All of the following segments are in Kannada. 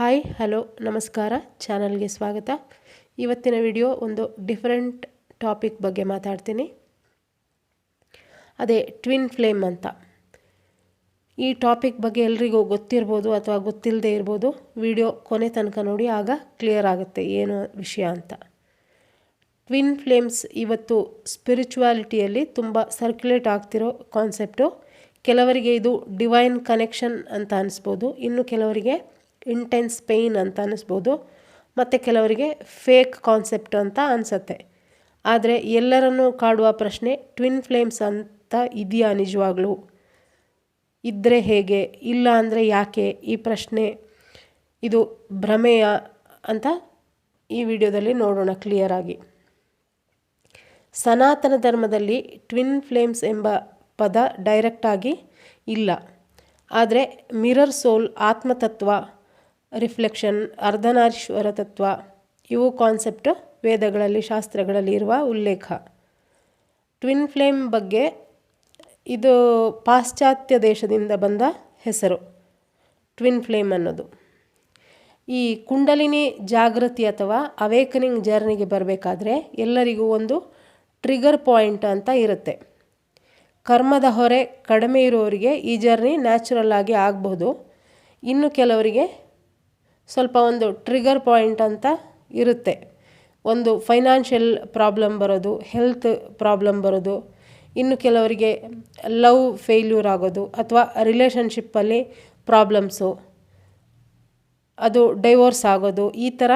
ಹಾಯ್, ಹಲೋ, ನಮಸ್ಕಾರ, ಚಾನಲ್ಗೆ ಸ್ವಾಗತ. ಇವತ್ತಿನ ವಿಡಿಯೋ ಒಂದು ಡಿಫರೆಂಟ್ ಟಾಪಿಕ್ ಬಗ್ಗೆ ಮಾತಾಡ್ತೀನಿ. ಅದೇ, ಟ್ವಿನ್ ಫ್ಲೇಮ್ ಅಂತ. ಈ ಟಾಪಿಕ್ ಬಗ್ಗೆ ಎಲ್ರಿಗೂ ಗೊತ್ತಿರ್ಬೋದು ಅಥವಾ ಗೊತ್ತಿಲ್ಲದೆ ಇರ್ಬೋದು. ವಿಡಿಯೋ ಕೊನೆ ತನಕ ನೋಡಿ, ಆಗ ಕ್ಲಿಯರ್ ಆಗುತ್ತೆ ಏನು ವಿಷಯ ಅಂತ. ಟ್ವಿನ್ ಫ್ಲೇಮ್ಸ್ ಇವತ್ತು ಸ್ಪಿರಿಚುವಾಲಿಟಿಯಲ್ಲಿ ತುಂಬ ಸರ್ಕ್ಯುಲೇಟ್ ಆಗ್ತಿರೋ ಕಾನ್ಸೆಪ್ಟು. ಕೆಲವರಿಗೆ ಇದು ಡಿವೈನ್ ಕನೆಕ್ಷನ್ ಅಂತ ಅನಿಸ್ಬೋದು. ಇನ್ನು ಕೆಲವರಿಗೆ ಇಂಟೆನ್ಸ್ ಪೇಯ್ನ್ ಅಂತ ಅನ್ನಿಸ್ಬೋದು ಮತ್ತು ಕೆಲವರಿಗೆ ಫೇಕ್ ಕಾನ್ಸೆಪ್ಟ್ ಅಂತ ಅನಿಸತ್ತೆ. ಆದರೆ ಎಲ್ಲರನ್ನೂ ಕಾಡುವ ಪ್ರಶ್ನೆ ಟ್ವಿನ್ ಫ್ಲೇಮ್ಸ್ ಅಂತ ಇದೆಯಾ ನಿಜವಾಗ್ಲೂ? ಇದ್ದರೆ ಹೇಗೆ? ಇಲ್ಲ ಅಂದರೆ ಯಾಕೆ? ಈ ಪ್ರಶ್ನೆ, ಇದು ಭ್ರಮೆಯ ಅಂತ ಈ ವಿಡಿಯೋದಲ್ಲಿ ನೋಡೋಣ ಕ್ಲಿಯರಾಗಿ ಸನಾತನ ಧರ್ಮದಲ್ಲಿ ಟ್ವಿನ್ ಫ್ಲೇಮ್ಸ್ ಎಂಬ ಪದ ಡೈರೆಕ್ಟಾಗಿ ಇಲ್ಲ. ಆದರೆ ಮಿರರ್ ಸೋಲ್ ಆತ್ಮತತ್ವ ರಿಫ್ಲೆಕ್ಷನ್, ಅರ್ಧನಾರೀಶ್ವರ ತತ್ವ, ಇವು ಕಾನ್ಸೆಪ್ಟ್ ವೇದಗಳಲ್ಲಿ, ಶಾಸ್ತ್ರಗಳಲ್ಲಿ ಇರುವ ಉಲ್ಲೇಖ. ಟ್ವಿನ್ ಫ್ಲೇಮ್ ಬಗ್ಗೆ ಇದು ಪಾಶ್ಚಾತ್ಯ ದೇಶದಿಂದ ಬಂದ ಹೆಸರು, ಟ್ವಿನ್ ಫ್ಲೇಮ್ ಅನ್ನೋದು. ಈ ಕುಂಡಲಿನಿ ಜಾಗೃತಿ ಅಥವಾ ಅವೇಕನಿಂಗ್ ಜರ್ನಿಗೆ ಬರಬೇಕಾದ್ರೆ ಎಲ್ಲರಿಗೂ ಒಂದು ಟ್ರಿಗರ್ ಪಾಯಿಂಟ್ ಅಂತ ಇರುತ್ತೆ. ಕರ್ಮದ ಹೊರೆ ಕಡಿಮೆ ಇರೋರಿಗೆ ಈ ಜರ್ನಿ ನ್ಯಾಚುರಲ್ ಆಗಿ ಆಗಬಹುದು ಇನ್ನು ಕೆಲವರಿಗೆ ಸ್ವಲ್ಪ ಒಂದು ಟ್ರಿಗರ್ ಪಾಯಿಂಟ್ ಅಂತ ಇರುತ್ತೆ. ಒಂದು ಫೈನಾನ್ಷಿಯಲ್ ಪ್ರಾಬ್ಲಮ್ ಬರೋದು ಹೆಲ್ತ್ ಪ್ರಾಬ್ಲಮ್ ಬರೋದು, ಇನ್ನು ಕೆಲವರಿಗೆ ಲವ್ ಫೇಲ್ಯೂರ್ ಆಗೋದು ಅಥವಾ ರಿಲೇಷನ್ಶಿಪ್ಪಲ್ಲಿ ಪ್ರಾಬ್ಲಮ್ಸು ಅದು ಡೈವೋರ್ಸ್ ಆಗೋದು ಈ ಥರ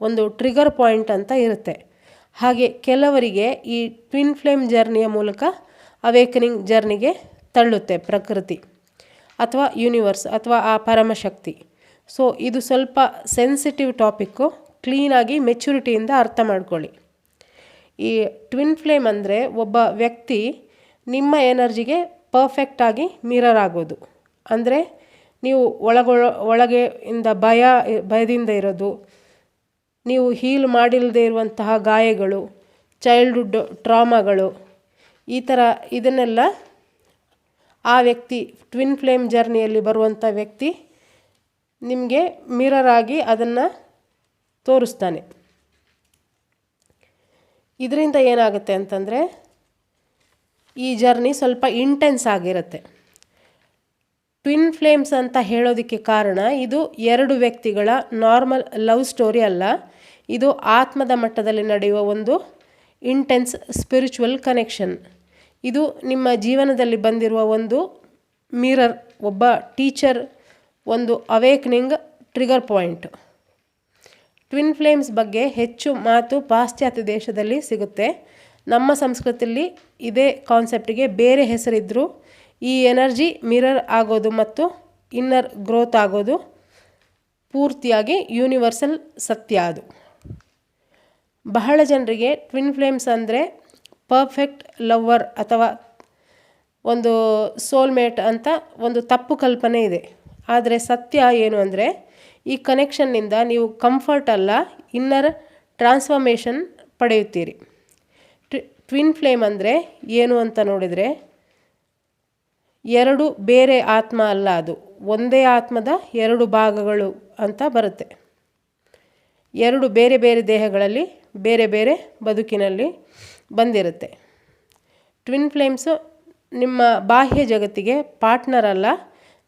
ಒಂದು ಟ್ರಿಗರ್ ಪಾಯಿಂಟ್ ಅಂತ ಇರುತ್ತೆ. ಹಾಗೆ ಕೆಲವರಿಗೆ ಈ ಟ್ವಿನ್ ಫ್ಲೇಮ್ ಜರ್ನಿಯ ಮೂಲಕ ಅವೇಕನಿಂಗ್ ಜರ್ನಿಗೆ ತಳ್ಳುತ್ತೆ ಪ್ರಕೃತಿ ಅಥವಾ ಯೂನಿವರ್ಸ್ ಅಥವಾ ಆ ಪರಮಶಕ್ತಿ. ಸೊ ಇದು ಸ್ವಲ್ಪ ಸೆನ್ಸಿಟಿವ್ ಟಾಪಿಕ್ಕು ಕ್ಲೀನಾಗಿ ಮೆಚುರಿಟಿಯಿಂದ ಅರ್ಥ ಮಾಡ್ಕೊಳ್ಳಿ. ಈ ಟ್ವಿನ್ ಫ್ಲೇಮ್ ಅಂದರೆ ಒಬ್ಬ ವ್ಯಕ್ತಿ ನಿಮ್ಮ ಎನರ್ಜಿಗೆ ಪರ್ಫೆಕ್ಟಾಗಿ ಮಿರರ್ ಆಗೋದು. ಅಂದರೆ ನೀವು ಒಳಗೊಳ, ಒಳಗೆ ಇಂದ ಭಯ, ಭಯದಿಂದ ಇರೋದು. ನೀವು ಹೀಲ್ ಮಾಡಿಲ್ಲದೆ ಇರುವಂತಹ ಗಾಯಗಳು ಚೈಲ್ಡ್ಹುಡ್ ಟ್ರಾಮಾಗಳು ಈ ಥರ ಇದನ್ನೆಲ್ಲ ಆ ವ್ಯಕ್ತಿ ಟ್ವಿನ್ ಫ್ಲೇಮ್ ಜರ್ನಿಯಲ್ಲಿ ಬರುವಂಥ ವ್ಯಕ್ತಿ ನಿಮಗೆ ಮಿರರ್ ಆಗಿ ಅದನ್ನು ತೋರಿಸ್ತಾನೆ. ಇದರಿಂದ ಏನಾಗುತ್ತೆ ಅಂತಂದರೆ ಈ ಜರ್ನಿ ಸ್ವಲ್ಪ ಇಂಟೆನ್ಸ್ ಆಗಿರುತ್ತೆ. ಟ್ವಿನ್ ಫ್ಲೇಮ್ಸ್ ಅಂತ ಹೇಳೋದಕ್ಕೆ ಕಾರಣ ಇದು ಎರಡು ವ್ಯಕ್ತಿಗಳ ನಾರ್ಮಲ್ ಲವ್ ಸ್ಟೋರಿ ಅಲ್ಲ, ಇದು ಆತ್ಮದ ಮಟ್ಟದಲ್ಲಿ ನಡೆಯುವ ಒಂದು ಇಂಟೆನ್ಸ್ ಸ್ಪಿರಿಚುವಲ್ ಕನೆಕ್ಷನ್ ಇದು ನಿಮ್ಮ ಜೀವನದಲ್ಲಿ ಬಂದಿರುವ ಒಂದು ಮಿರರ್ ಒಬ್ಬ ಟೀಚರ್ ಒಂದು awakening trigger point twin flames ಬಗ್ಗೆ ಹೆಚ್ಚು ಮಾತು ಪಾಶ್ಚಾತ್ಯ ದೇಶದಲ್ಲಿ ಸಿಗುತ್ತೆ. ನಮ್ಮ ಸಂಸ್ಕೃತಿಯಲ್ಲಿ ಇದೇ ಕಾನ್ಸೆಪ್ಟಿಗೆ ಬೇರೆ ಹೆಸರಿದ್ದರೂ ಈ ಎನರ್ಜಿ ಮಿರರ್ ಆಗೋದು ಮತ್ತು ಇನ್ನರ್ ಗ್ರೋತ್ ಆಗೋದು ಪೂರ್ತಿಯಾಗಿ ಯೂನಿವರ್ಸಲ್ ಸತ್ಯ ಅದು. ಬಹಳ ಜನರಿಗೆ ಟ್ವಿನ್ ಫ್ಲೇಮ್ಸ್ ಅಂದರೆ ಪರ್ಫೆಕ್ಟ್ ಲವ್ವರ್ ಅಥವಾ ಒಂದು ಸೋಲ್ಮೇಟ್ ಅಂತ ಒಂದು ತಪ್ಪು ಕಲ್ಪನೆ ಇದೆ. ಆದರೆ ಸತ್ಯ ಏನು ಅಂದರೆ ಈ ಕನೆಕ್ಷನ್ನಿಂದ ನೀವು ಕಂಫರ್ಟ್ ಅಲ್ಲ ಇನ್ನರ್ ಟ್ರಾನ್ಸ್ಫಾರ್ಮೇಷನ್ ಪಡೆಯುತ್ತೀರಿ. ಟ್ವಿನ್ ಫ್ಲೇಮ್ ಅಂದರೆ ಏನು ಅಂತ ನೋಡಿದರೆ ಎರಡು ಬೇರೆ ಆತ್ಮ ಅಲ್ಲ ಅದು, ಒಂದೇ ಆತ್ಮದ ಎರಡು ಭಾಗಗಳು ಅಂತ ಬರುತ್ತೆ. ಎರಡು ಬೇರೆ ಬೇರೆ ದೇಹಗಳಲ್ಲಿ ಬೇರೆ ಬೇರೆ ಬದುಕಿನಲ್ಲಿ ಬಂದಿರುತ್ತೆ. ಟ್ವಿನ್ ಫ್ಲೇಮ್ಸು ನಿಮ್ಮ ಬಾಹ್ಯ ಜಗತ್ತಿಗೆ ಪಾರ್ಟ್ನರ್ ಅಲ್ಲ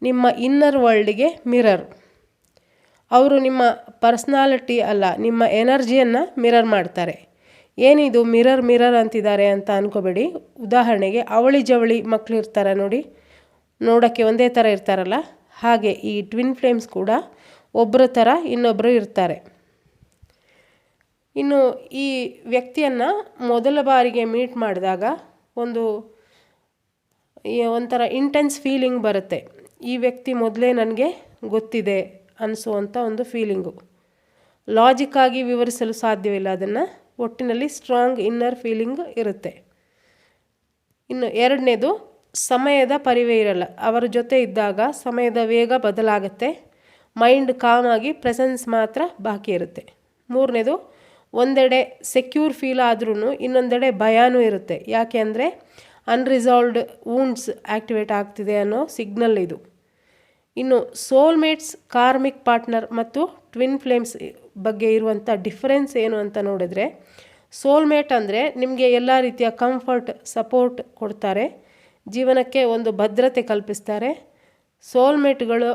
ನಿಮ್ಮ ಇನ್ನರ್ ವರ್ಲ್ಡ್ಗೆ ಮಿರರ್ ಅವರು ನಿಮ್ಮ ಪರ್ಸ್ನಾಲಿಟಿ ಅಲ್ಲ, ನಿಮ್ಮ ಎನರ್ಜಿಯನ್ನು ಮಿರರ್ ಮಾಡ್ತಾರೆ. ಏನಿದು ಮಿರರ್ ಮಿರರ್ ಅಂತಿದ್ದಾರೆ ಅಂತ ಅನ್ಕೋಬೇಡಿ. ಉದಾಹರಣೆಗೆ ಅವಳಿ ಜವಳಿ ಮಕ್ಕಳು ಇರ್ತಾರೆ ನೋಡಿ, ನೋಡೋಕ್ಕೆ ಒಂದೇ ಥರ ಇರ್ತಾರಲ್ಲ? ಹಾಗೆ ಈ ಟ್ವಿನ್ ಫ್ಲೇಮ್ಸ್ ಕೂಡ ಒಬ್ಬರ ಥರ ಇನ್ನೊಬ್ಬರು ಇರ್ತಾರೆ. ಇನ್ನು ಈ ವ್ಯಕ್ತಿಯನ್ನು ಮೊದಲ ಬಾರಿಗೆ ಮೀಟ್ ಮಾಡಿದಾಗ ಒಂದು ಒಂಥರ ಇಂಟೆನ್ಸ್ ಫೀಲಿಂಗ್ ಬರುತ್ತೆ. ಈ ವ್ಯಕ್ತಿ ಮೊದಲೇ ನನಗೆ ಗೊತ್ತಿದೆ ಅನಿಸುವಂಥ ಒಂದು ಫೀಲಿಂಗು ಲಾಜಿಕ್ಕಾಗಿ ವಿವರಿಸಲು ಸಾಧ್ಯವಿಲ್ಲ ಅದನ್ನು. ಒಟ್ಟಿನಲ್ಲಿ ಸ್ಟ್ರಾಂಗ್ ಇನ್ನರ್ ಫೀಲಿಂಗ್ ಇರುತ್ತೆ. ಇನ್ನು ಎರಡನೇದು, ಸಮಯದ ಪರಿವೇ ಇರಲ್ಲ. ಅವರ ಜೊತೆ ಇದ್ದಾಗ ಸಮಯದ ವೇಗ ಬದಲಾಗುತ್ತೆ. ಮೈಂಡ್ ಕಾಮ್ ಆಗಿ ಪ್ರೆಸೆನ್ಸ್ ಮಾತ್ರ ಬಾಕಿ ಇರುತ್ತೆ. ಮೂರನೇದು, ಒಂದೆಡೆ ಸೆಕ್ಯೂರ್ ಫೀಲ್ ಆದ್ರೂ ಇನ್ನೊಂದೆಡೆ ಭಯನೂ ಇರುತ್ತೆ. ಯಾಕೆ ಅಂದರೆ ಅನ್ರಿಸಾಲ್ವ್ಡ್ ವೂಂಡ್ಸ್ ಆ್ಯಕ್ಟಿವೇಟ್ ಆಗ್ತಿದೆ ಅನ್ನೋ ಸಿಗ್ನಲ್ ಇದು. ಇನ್ನು ಸೋಲ್ಮೇಟ್ಸ್ ಕಾರ್ಮಿಕ್ ಪಾರ್ಟ್ನರ್ ಮತ್ತು ಟ್ವಿನ್ ಫ್ಲೇಮ್ಸ್ ಬಗ್ಗೆ ಇರುವಂಥ ಡಿಫರೆನ್ಸ್ ಏನು ಅಂತ ನೋಡಿದ್ರೆ ಸೋಲ್ಮೇಟ್ ಅಂದರೆ ನಿಮಗೆ ಎಲ್ಲ ರೀತಿಯ ಕಂಫರ್ಟ್ ಸಪೋರ್ಟ್ ಕೊಡ್ತಾರೆ, ಜೀವನಕ್ಕೆ ಒಂದು ಭದ್ರತೆ ಕಲ್ಪಿಸ್ತಾರೆ. ಸೋಲ್ಮೇಟ್ಗಳು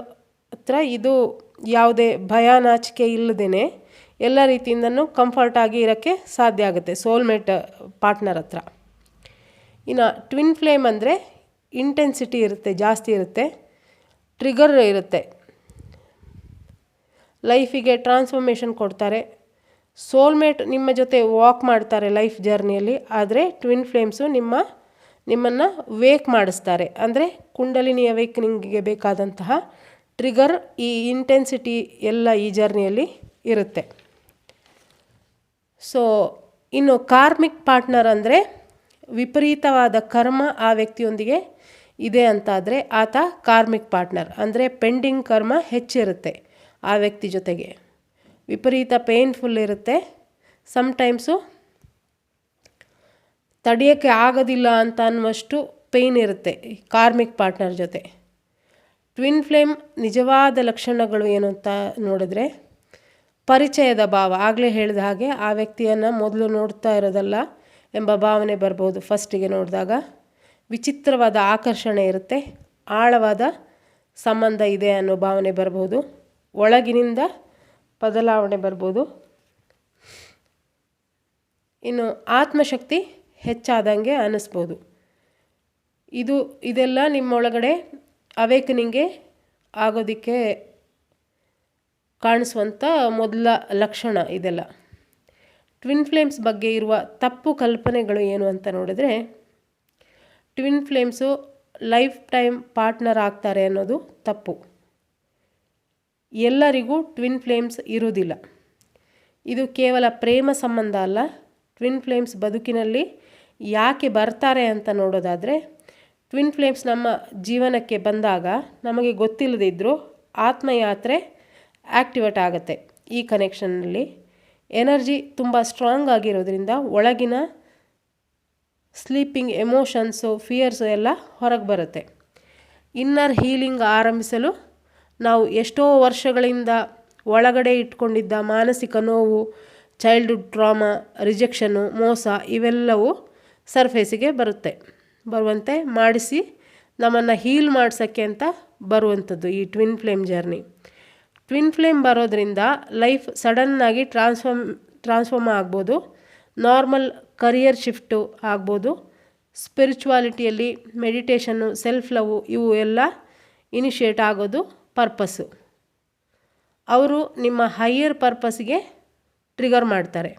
ಹತ್ರ ಇದು ಯಾವುದೇ ಭಯ, ನಾಚಿಕೆ ಇಲ್ಲದೇ ಎಲ್ಲ ರೀತಿಯಿಂದನೂ ಕಂಫರ್ಟಾಗಿ ಇರೋಕ್ಕೆ ಸಾಧ್ಯ ಆಗುತ್ತೆ ಸೋಲ್ಮೇಟ್ ಪಾರ್ಟ್ನರ್ ಹತ್ರ. ಇನ್ನು ಟ್ವಿನ್ ಫ್ಲೇಮ್ ಅಂದರೆ ಇಂಟೆನ್ಸಿಟಿ ಇರುತ್ತೆ, ಜಾಸ್ತಿ ಇರುತ್ತೆ ಟ್ರಿಗರ್ ಇರುತ್ತೆ. ಲೈಫಿಗೆ ಟ್ರಾನ್ಸ್ಫಾರ್ಮೇಷನ್ ಕೊಡ್ತಾರೆ. ಸೋಲ್ಮೇಟ್ ನಿಮ್ಮ ಜೊತೆ ವಾಕ್ ಮಾಡ್ತಾರೆ ಲೈಫ್ ಜರ್ನಿಯಲ್ಲಿ ಆದರೆ ಟ್ವಿನ್ ಫ್ಲೇಮ್ಸು ನಿಮ್ಮ, ನಿಮ್ಮನ್ನು ವೇಕ್ ಮಾಡಿಸ್ತಾರೆ. ಅಂದರೆ ಕುಂಡಲಿನಿ ಅವೇಕ್ನಿಂಗಿಗೆ ಬೇಕಾದಂತಹ ಟ್ರಿಗರ್ ಈ ಇಂಟೆನ್ಸಿಟಿ ಎಲ್ಲ ಈ ಜರ್ನಿಯಲ್ಲಿ ಇರುತ್ತೆ. ಸೊ ಇನ್ನು ಕಾರ್ಮಿಕ್ ಪಾರ್ಟ್ನರ್ ಅಂದರೆ ವಿಪರೀತವಾದ ಕರ್ಮ ಆ ವ್ಯಕ್ತಿಯೊಂದಿಗೆ ಇದೆ ಅಂತಾದರೆ ಆತ ಕಾರ್ಮಿಕ್ ಪಾರ್ಟ್ನರ್. ಅಂದರೆ ಪೆಂಡಿಂಗ್ ಕರ್ಮ ಹೆಚ್ಚಿರುತ್ತೆ ಆ ವ್ಯಕ್ತಿ ಜೊತೆಗೆ. ವಿಪರೀತ ಪೇನ್ಫುಲ್ ಇರುತ್ತೆ. ಸಮ್ಟೈಮ್ಸು ತಡೆಯೋಕ್ಕೆ ಆಗೋದಿಲ್ಲ ಅಂತ ಅನ್ನುವಷ್ಟು ಪೇಯ್ನ್ ಇರುತ್ತೆ ಕಾರ್ಮಿಕ್ ಪಾರ್ಟ್ನರ್ ಜೊತೆ. ಟ್ವಿನ್ ಫ್ಲೇಮ್ ನಿಜವಾದ ಲಕ್ಷಣಗಳು ಏನು ಅಂತ ನೋಡಿದ್ರೆ ಪರಿಚಯದ ಭಾವ. ಆಗಲೇ ಹೇಳಿದ ಹಾಗೆ ಆ ವ್ಯಕ್ತಿಯನ್ನು ಮೊದಲು ನೋಡ್ತಾ ಇರೋದಲ್ಲ. ಎಂಬ ಭಾವನೆ ಬರ್ಬೋದು ಫಸ್ಟಿಗೆ ನೋಡಿದಾಗ. ವಿಚಿತ್ರವಾದ ಆಕರ್ಷಣೆ ಇರುತ್ತೆ, ಆಳವಾದ ಸಂಬಂಧ ಇದೆ ಅನ್ನೋ ಭಾವನೆ ಬರ್ಬೋದು. ಒಳಗಿನಿಂದ ಬದಲಾವಣೆ ಬರ್ಬೋದು. ಇನ್ನು ಆತ್ಮಶಕ್ತಿ ಹೆಚ್ಚಾದಂಗೆ ಅನ್ನಿಸ್ಬೋದು ಇದು, ಇದೆಲ್ಲ ನಿಮ್ಮೊಳಗಡೆ ಅವೇಕನಿಂಗೆ ಆಗೋದಕ್ಕೆ ಕಾಣಿಸುವಂಥ ಮೊದಲ ಲಕ್ಷಣ ಇದೆಲ್ಲ. ಟ್ವಿನ್ ಫ್ಲೇಮ್ಸ್ ಬಗ್ಗೆ ಇರುವ ತಪ್ಪು ಕಲ್ಪನೆಗಳು ಏನು ಅಂತ ನೋಡಿದ್ರೆ twin flames lifetime partner ಆಗ್ತಾರೆ ಅನ್ನೋದು ತಪ್ಪು. ಎಲ್ಲರಿಗೂ ಟ್ವಿನ್ ಫ್ಲೇಮ್ಸ್ ಇರುವುದಿಲ್ಲ. ಇದು ಕೇವಲ ಪ್ರೇಮ ಸಂಬಂಧ ಅಲ್ಲ. ಟ್ವಿನ್ ಫ್ಲೇಮ್ಸ್ ಬದುಕಿನಲ್ಲಿ ಯಾಕೆ ಬರ್ತಾರೆ ಅಂತ ನೋಡೋದಾದರೆ ಟ್ವಿನ್ ಫ್ಲೇಮ್ಸ್ ನಮ್ಮ ಜೀವನಕ್ಕೆ ಬಂದಾಗ ನಮಗೆ ಗೊತ್ತಿಲ್ಲದಿದ್ದರೂ ಆತ್ಮಯಾತ್ರೆ ಆ್ಯಕ್ಟಿವೇಟ್ ಆಗುತ್ತೆ ಈ ಕನೆಕ್ಷನ್ನಲ್ಲಿ ಎನರ್ಜಿ ತುಂಬ ಸ್ಟ್ರಾಂಗ್ ಆಗಿರೋದ್ರಿಂದ ಒಳಗಿನ ಸ್ಲೀಪಿಂಗ್ ಎಮೋಷನ್ಸು ಫಿಯರ್ಸು ಎಲ್ಲ ಹೊರಗೆ ಬರುತ್ತೆ. ಇನ್ನರ್ ಹೀಲಿಂಗ್ ಆರಂಭಿಸಲು ನಾವು ಎಷ್ಟೋ ವರ್ಷಗಳಿಂದ ಒಳಗಡೆ ಇಟ್ಕೊಂಡಿದ್ದ ಮಾನಸಿಕ ನೋವು ಚೈಲ್ಡ್ಹುಡ್ ಟ್ರಾಮಾ ರಿಜೆಕ್ಷನ್ನು ಮೋಸ ಇವೆಲ್ಲವೂ ಸರ್ಫೇಸಿಗೆ ಬರುತ್ತೆ. ಬರುವಂತೆ ಮಾಡಿಸಿ ನಮ್ಮನ್ನು ಹೀಲ್ ಮಾಡಿಸೋಕ್ಕೆ ಅಂತ ಬರುವಂಥದ್ದು ಈ twin flame journey twin flame ಬರೋದ್ರಿಂದ ಲೈಫ್ ಸಡನ್ನಾಗಿ ಟ್ರಾನ್ಸ್ಫಾರ್ಮ್ ಟ್ರಾನ್ಸ್ಫಾರ್ಮ್ ಆಗ್ಬೋದು. ನಾರ್ಮಲ್ ಕರಿಯರ್ ಶಿಫ್ಟು ಆಗ್ಬೋದು. ಸ್ಪಿರಿಚುವಾಲಿಟಿಯಲ್ಲಿ ಮೆಡಿಟೇಷನ್ನು ಸೆಲ್ಫ್ ಲವ್ ಇವು ಎಲ್ಲ ಇನಿಷಿಯೇಟ್ ಆಗೋದು ಪರ್ಪಸ್ಸು ಅವರು ನಿಮ್ಮ ಹೈಯರ್ ಪರ್ಪಸ್ಗೆ ಟ್ರಿಗರ್ ಮಾಡ್ತಾರೆ.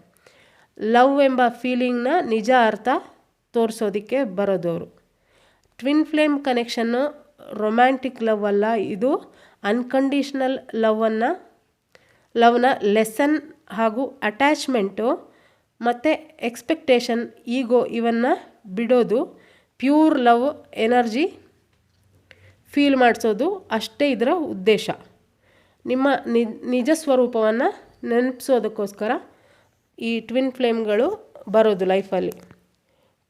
ಲವ್ ಎಂಬ ಫೀಲಿಂಗ್ನ ನಿಜ ಅರ್ಥ ತೋರಿಸೋದಕ್ಕೆ ಬರೋದು ಅವರು twin flame connection romantic love ಅಲ್ಲ ಇದು. ಅನ್ಕಂಡೀಷ್ನಲ್ ಲವನ್ನು ಲವ್ನ ಲೆಸನ್ ಹಾಗೂ ಅಟ್ಯಾಚ್ಮೆಂಟು ಮತ್ತು ಎಕ್ಸ್ಪೆಕ್ಟೇಷನ್ ಈಗೋ ಇವನ್ನು ಬಿಡೋದು ಪ್ಯೂರ್ ಲವ್ ಎನರ್ಜಿ ಫೀಲ್ ಮಾಡಿಸೋದು ಅಷ್ಟೇ ಇದರ ಉದ್ದೇಶ. ನಿಮ್ಮ ನಿಜ ಸ್ವರೂಪವನ್ನು ನೆನಪಿಸೋದಕ್ಕೋಸ್ಕರ ಈ ಟ್ವಿನ್ ಫ್ಲೇಮ್ಗಳು ಬರೋದು ಲೈಫಲ್ಲಿ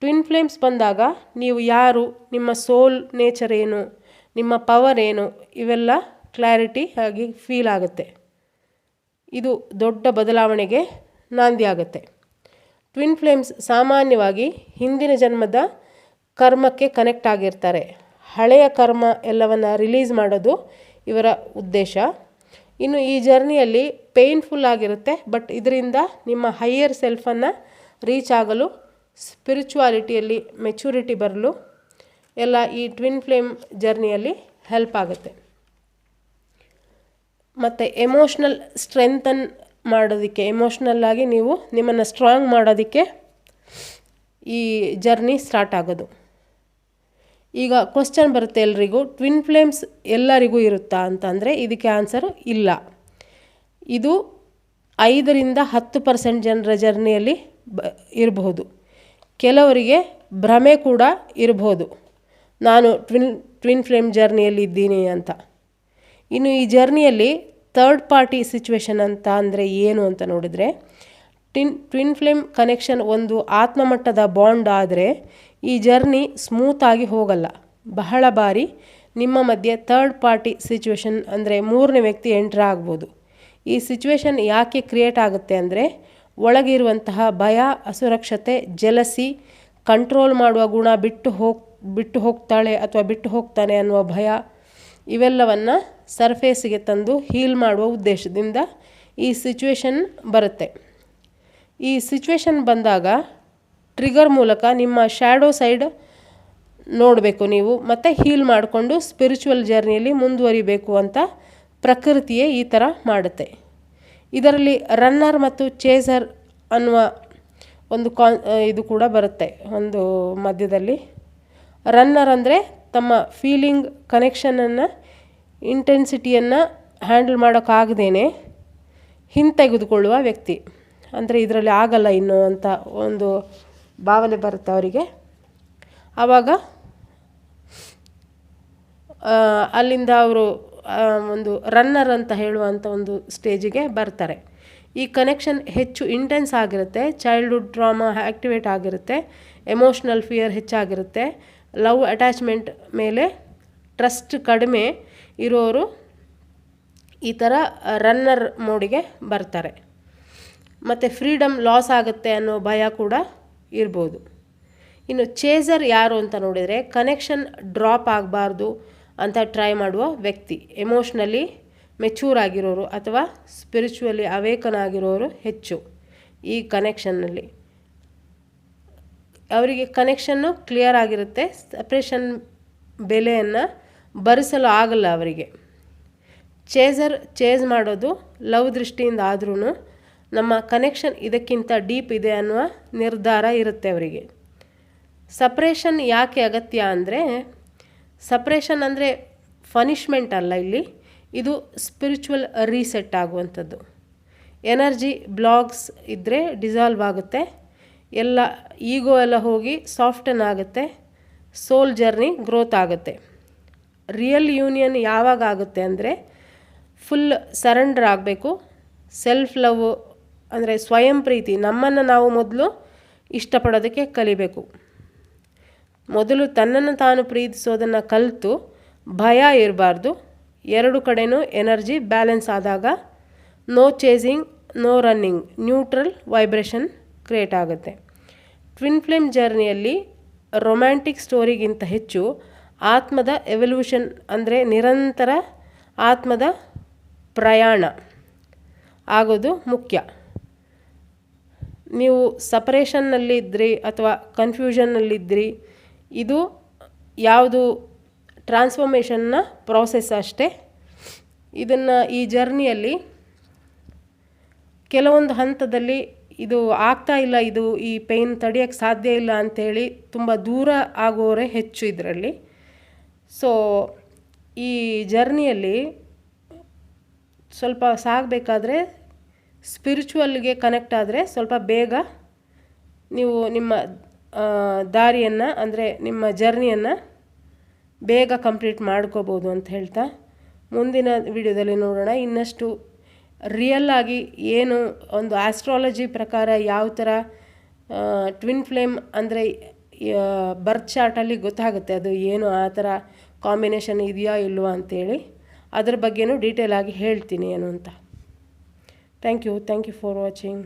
ಟ್ವಿನ್ ಫ್ಲೇಮ್ಸ್ ಬಂದಾಗ ನೀವು ಯಾರು, ನಿಮ್ಮ ಸೋಲ್ ನೇಚರ್ ಏನು, ನಿಮ್ಮ ಪವರ್ ಏನು, ಇವೆಲ್ಲ ಕ್ಲಾರಿಟಿ ಆಗಿ ಫೀಲ್ ಆಗುತ್ತೆ. ಇದು ದೊಡ್ಡ ಬದಲಾವಣೆಗೆ ನಾಂದಿ ಆಗುತ್ತೆ. ಟ್ವಿನ್ ಫ್ಲೇಮ್ಸ್ ಸಾಮಾನ್ಯವಾಗಿ ಹಿಂದಿನ ಜನ್ಮದ ಕರ್ಮಕ್ಕೆ ಕನೆಕ್ಟ್ ಆಗಿರ್ತಾರೆ. ಹಳೆಯ ಕರ್ಮ ಎಲ್ಲವನ್ನು ರಿಲೀಸ್ ಮಾಡೋದು ಇವರ ಉದ್ದೇಶ. ಇನ್ನು ಈ ಜರ್ನಿಯಲ್ಲಿ ಪೇಯ್ನ್ಫುಲ್ ಆಗಿರುತ್ತೆ ಬಟ್ ಇದರಿಂದ ನಿಮ್ಮ ಹೈಯರ್ ಸೆಲ್ಫನ್ನು ರೀಚ್ ಆಗಲು ಸ್ಪಿರಿಚುವಾಲಿಟಿಯಲ್ಲಿ ಮೆಚುರಿಟಿ ಬರಲು ಎಲ್ಲ ಈ ಟ್ವಿನ್ ಫ್ಲೇಮ್ ಜರ್ನಿಯಲ್ಲಿ ಹೆಲ್ಪ್ ಆಗುತ್ತೆ. ಮತ್ತು ಎಮೋಷ್ನಲ್ ಸ್ಟ್ರೆಂಥನ್ ಮಾಡೋದಕ್ಕೆ ಎಮೋಷ್ನಲ್ಲಾಗಿ ನೀವು ನಿಮ್ಮನ್ನು ಸ್ಟ್ರಾಂಗ್ ಮಾಡೋದಕ್ಕೆ ಈ ಜರ್ನಿ ಸ್ಟಾರ್ಟ್ ಆಗೋದು. ಈಗ ಕ್ವಶನ್ ಬರುತ್ತೆ ಎಲ್ರಿಗೂ ಟ್ವಿನ್ ಫ್ಲೇಮ್ಸ್ ಎಲ್ಲರಿಗೂ ಇರುತ್ತಾ ಅಂತಂದರೆ ಇದಕ್ಕೆ ಆನ್ಸರು ಇಲ್ಲ. ಇದು ಐದರಿಂದ ಹತ್ತು ಪರ್ಸೆಂಟ್ ಜನರ ಜರ್ನಿಯಲ್ಲಿ ಬ, ಇರಬಹುದು. ಕೆಲವರಿಗೆ ಭ್ರಮೆ ಕೂಡ ಇರಬಹುದು. ನಾನು ಟ್ವಿನ್ ಟ್ವಿನ್ ಫ್ಲೇಮ್ ಜರ್ನಿಯಲ್ಲಿ ಇದ್ದೀನಿ ಅಂತ. ಇನ್ನು ಈ ಜರ್ನಿಯಲ್ಲಿ ಥರ್ಡ್ ಪಾರ್ಟಿ ಸಿಚುವೇಶನ್ ಅಂತ ಅಂದರೆ ಏನು ಅಂತ ನೋಡಿದರೆ, ಟಿನ್, ಟ್ವಿನ್ ಫ್ಲೇಮ್ ಕನೆಕ್ಷನ್ ಒಂದು ಆತ್ಮಮಟ್ಟದ ಬಾಂಡ್ ಆದರೆ ಈ ಜರ್ನಿ ಸ್ಮೂತಾಗಿ ಹೋಗಲ್ಲ. ಬಹಳ ಬಾರಿ ನಿಮ್ಮ ಮಧ್ಯೆ ಥರ್ಡ್ ಪಾರ್ಟಿ ಸಿಚುವೇಶನ್ ಅಂದರೆ ಮೂರನೇ ವ್ಯಕ್ತಿ ಎಂಟ್ರ್ ಆಗ್ಬೋದು. ಈ ಸಿಚುವೇಶನ್ ಯಾಕೆ ಕ್ರಿಯೇಟ್ ಆಗುತ್ತೆ ಅಂದರೆ ಒಳಗಿರುವಂತಹ ಭಯ, ಅಸುರಕ್ಷತೆ, ಜಲಸಿ, ಕಂಟ್ರೋಲ್ ಮಾಡುವ ಗುಣ ಬಿಟ್ಟು ಹೋಗ್, ಬಿಟ್ಟು ಹೋಗ್ತಾಳೆ ಅಥವಾ ಬಿಟ್ಟು ಹೋಗ್ತಾನೆ ಅನ್ನುವ ಭಯ, ಇವೆಲ್ಲವನ್ನು ಸರ್ಫೇಸಿಗೆ ತಂದು ಹೀಲ್ ಮಾಡುವ ಉದ್ದೇಶದಿಂದ ಈ ಸಿಚುವೇಶನ್ ಬರುತ್ತೆ. ಈ ಸಿಚುವೇಶನ್ ಬಂದಾಗ ಟ್ರಿಗರ್ ಮೂಲಕ ನಿಮ್ಮ ಶ್ಯಾಡೋ ಸೈಡ್ ನೋಡಬೇಕು ನೀವು, ಮತ್ತು ಹೀಲ್ ಮಾಡಿಕೊಂಡು ಸ್ಪಿರಿಚುವಲ್ ಜರ್ನಿಯಲ್ಲಿ ಮುಂದುವರಿಬೇಕು ಅಂತ ಪ್ರಕೃತಿಯೇ ಈ ಥರ ಮಾಡುತ್ತೆ. ಇದರಲ್ಲಿ ರನ್ನರ್ ಮತ್ತು ಚೇಸರ್ ಅನ್ನುವ ಒಂದು ಕಾನ್, ಇದು ಕೂಡ ಬರುತ್ತೆ ಒಂದು ಮಧ್ಯದಲ್ಲಿ. ರನ್ನರ್ ಅಂದರೆ ತಮ್ಮ ಫೀಲಿಂಗ್ ಕನೆಕ್ಷನನ್ನು ಇಂಟೆನ್ಸಿಟಿಯನ್ನು ಹ್ಯಾಂಡಲ್ ಮಾಡೋಕ್ಕಾಗದೇ ಹಿಂತೆಗೆದುಕೊಳ್ಳುವ ವ್ಯಕ್ತಿ. ಅಂದರೆ ಇದರಲ್ಲಿ ಆಗಲ್ಲ ಇನ್ನು ಅಂತ ಒಂದು ಭಾವನೆ ಬರುತ್ತೆ ಅವರಿಗೆ. ಆವಾಗ ಅಲ್ಲಿಂದ ಅವರು ಒಂದು ರನ್ನರ್ ಅಂತ ಹೇಳುವಂಥ ಒಂದು ಸ್ಟೇಜಿಗೆ ಬರ್ತಾರೆ. ಈ ಕನೆಕ್ಷನ್ ಹೆಚ್ಚು ಇಂಟೆನ್ಸ್ ಆಗಿರುತ್ತೆ ಚೈಲ್ಡ್ಹುಡ್ ಡ್ರಾಮಾ ಆ್ಯಕ್ಟಿವೇಟ್ ಆಗಿರುತ್ತೆ ಎಮೋಷ್ನಲ್ ಫಿಯರ್ ಹೆಚ್ಚಾಗಿರುತ್ತೆ ಲವ್ ಅಟ್ಯಾಚ್ಮೆಂಟ್ ಮೇಲೆ ಟ್ರಸ್ಟ್ ಕಡಿಮೆ ಇರೋರು ಈ ಥರ ರನ್ನರ್ ಮೋಡಿಗೆ ಬರ್ತಾರೆ. ಮತ್ತು ಫ್ರೀಡಮ್ ಲಾಸ್ ಆಗುತ್ತೆ ಅನ್ನೋ ಭಯ ಕೂಡ ಇರ್ಬೋದು. ಇನ್ನು ಚೇಸರ್ ಯಾರು ಅಂತ ನೋಡಿದರೆ ಕನೆಕ್ಷನ್ ಡ್ರಾಪ್ ಆಗಬಾರ್ದು ಅಂತ ಟ್ರೈ ಮಾಡುವ ವ್ಯಕ್ತಿ. ಎಮೋಷ್ನಲಿ ಮೆಚೂರ್ ಆಗಿರೋರು ಅಥವಾ ಸ್ಪಿರಿಚುವಲಿ ಅವೇಕನ್ ಆಗಿರೋರು ಹೆಚ್ಚು ಈ ಕನೆಕ್ಷನ್ನಲ್ಲಿ ಅವರಿಗೆ ಕನೆಕ್ಷನ್ನು ಕ್ಲಿಯರ್ ಆಗಿರುತ್ತೆ. ಸಪ್ರೇಷನ್ ಬೆಲೆಯನ್ನು ಭರಿಸಲು ಆಗಲ್ಲ ಅವರಿಗೆ. ಚೇಸರ್, ಚೇಸ್ ಮಾಡೋದು ಲವ್ ದೃಷ್ಟಿಯಿಂದ ಆದ್ರೂ ನಮ್ಮ ಕನೆಕ್ಷನ್ ಇದಕ್ಕಿಂತ ಡೀಪ್ ಇದೆ ಅನ್ನುವ ನಿರ್ಧಾರ ಇರುತ್ತೆ ಅವರಿಗೆ. ಸಪ್ರೇಷನ್ ಯಾಕೆ ಅಗತ್ಯ ಅಂದರೆ ಸಪ್ರೇಷನ್ ಅಂದರೆ ಫನಿಷ್ಮೆಂಟ್ ಅಲ್ಲ ಇಲ್ಲಿ, ಇದು ಸ್ಪಿರಿಚುವಲ್ ರೀಸೆಟ್ ಆಗುವಂಥದ್ದು. ಎನರ್ಜಿ ಬ್ಲಾಗ್ಸ್ ಇದ್ದರೆ ಡಿಸಾಲ್ವ್ ಆಗುತ್ತೆ, ಎಲ್ಲ ಈಗೋ ಎಲ್ಲ ಹೋಗಿ ಸಾಫ್ಟನ್ ಆಗುತ್ತೆ ಸೋಲ್ ಜರ್ನಿ ಗ್ರೋತ್ ಆಗುತ್ತೆ. ರಿಯಲ್ ಯೂನಿಯನ್ ಯಾವಾಗ ಆಗುತ್ತೆ ಅಂದರೆ ಫುಲ್ ಸರೆಂಡರ್ ಆಗಬೇಕು. ಸೆಲ್ಫ್ ಲವ್ ಅಂದರೆ ಸ್ವಯಂ ಪ್ರೀತಿ, ನಮ್ಮನ್ನು ನಾವು ಮೊದಲು ಇಷ್ಟಪಡೋದಕ್ಕೆ ಕಲಿಬೇಕು. ಮೊದಲು ತನ್ನನ್ನು ತಾನು ಪ್ರೀತಿಸೋದನ್ನು ಕಲಿತು ಭಯ ಇರಬಾರ್ದು. ಎರಡು ಕಡೆನೂ ಎನರ್ಜಿ ಬ್ಯಾಲೆನ್ಸ್ ಆದಾಗ no chasing no running neutral vibration create ಆಗುತ್ತೆ. ಟ್ವಿನ್ ಫ್ಲೇಮ್ ಜರ್ನಿಯಲ್ಲಿ ರೊಮ್ಯಾಂಟಿಕ್ ಸ್ಟೋರಿಗಿಂತ ಹೆಚ್ಚು ಆತ್ಮದ ಎವಲ್ಯೂಷನ್ ಅಂದರೆ ನಿರಂತರ ಆತ್ಮದ ಪ್ರಯಾಣ ಆಗೋದು ಮುಖ್ಯ. ನೀವು ಸಪರೇಷನ್ನಲ್ಲಿದ್ದಿರಿ ಅಥವಾ ಕನ್ಫ್ಯೂಷನ್ನಲ್ಲಿದ್ದಿರಿ ಇದು ಯಾವುದು ಟ್ರಾನ್ಸ್ಫಾರ್ಮೇಷನ್ನ ಪ್ರಾಸೆಸ್ ಅಷ್ಟೇ. ಇದನ್ನು ಈ ಜರ್ನಿಯಲ್ಲಿ ಕೆಲವೊಂದು ಹಂತದಲ್ಲಿ ಇದು ಆಗ್ತಾ ಇಲ್ಲ, ಇದು ಈ ಪೇಯ್ನ್ ತಡೆಯೋಕ್ಕೆ ಸಾಧ್ಯ ಇಲ್ಲ ಅಂಥೇಳಿ ತುಂಬ ದೂರ ಆಗೋರೇ ಹೆಚ್ಚು ಇದರಲ್ಲಿ. ಸೊ ಈ ಜರ್ನಿಯಲ್ಲಿ ಸ್ವಲ್ಪ ಸಾಗಬೇಕಾದ್ರೆ ಸ್ಪಿರಿಚುವಲ್ಗೆ ಕನೆಕ್ಟ್ ಆದರೆ ಸ್ವಲ್ಪ ಬೇಗ ನೀವು ನಿಮ್ಮ ದಾರಿಯನ್ನು ಅಂದರೆ ನಿಮ್ಮ ಜರ್ನಿಯನ್ನು ಬೇಗ ಕಂಪ್ಲೀಟ್ ಮಾಡ್ಕೋಬೋದು ಅಂತ ಹೇಳ್ತಾ ಮುಂದಿನ ವಿಡಿಯೋದಲ್ಲಿ ನೋಡೋಣ. ಇನ್ನಷ್ಟು ರಿಯಲ್ ಆಗಿ ಏನು ಒಂದು ಆಸ್ಟ್ರಾಲಜಿ ಪ್ರಕಾರ ಯಾವ ಥರ ಟ್ವಿನ್ ಫ್ಲೇಮ್ ಅಂದರೆ ಬರ್ತ್ ಚಾರ್ಟಲ್ಲಿ ಗೊತ್ತಾಗುತ್ತೆ ಅದು ಏನು, ಆ ಥರ ಕಾಂಬಿನೇಷನ್ ಇದೆಯಾ ಇಲ್ವಾ ಅಂತೇಳಿ ಅದ್ರ ಬಗ್ಗೆನೂ ಡೀಟೇಲ್ ಆಗಿ ಹೇಳ್ತೀನಿ ಏನು ಅಂತ thank you thank you for watching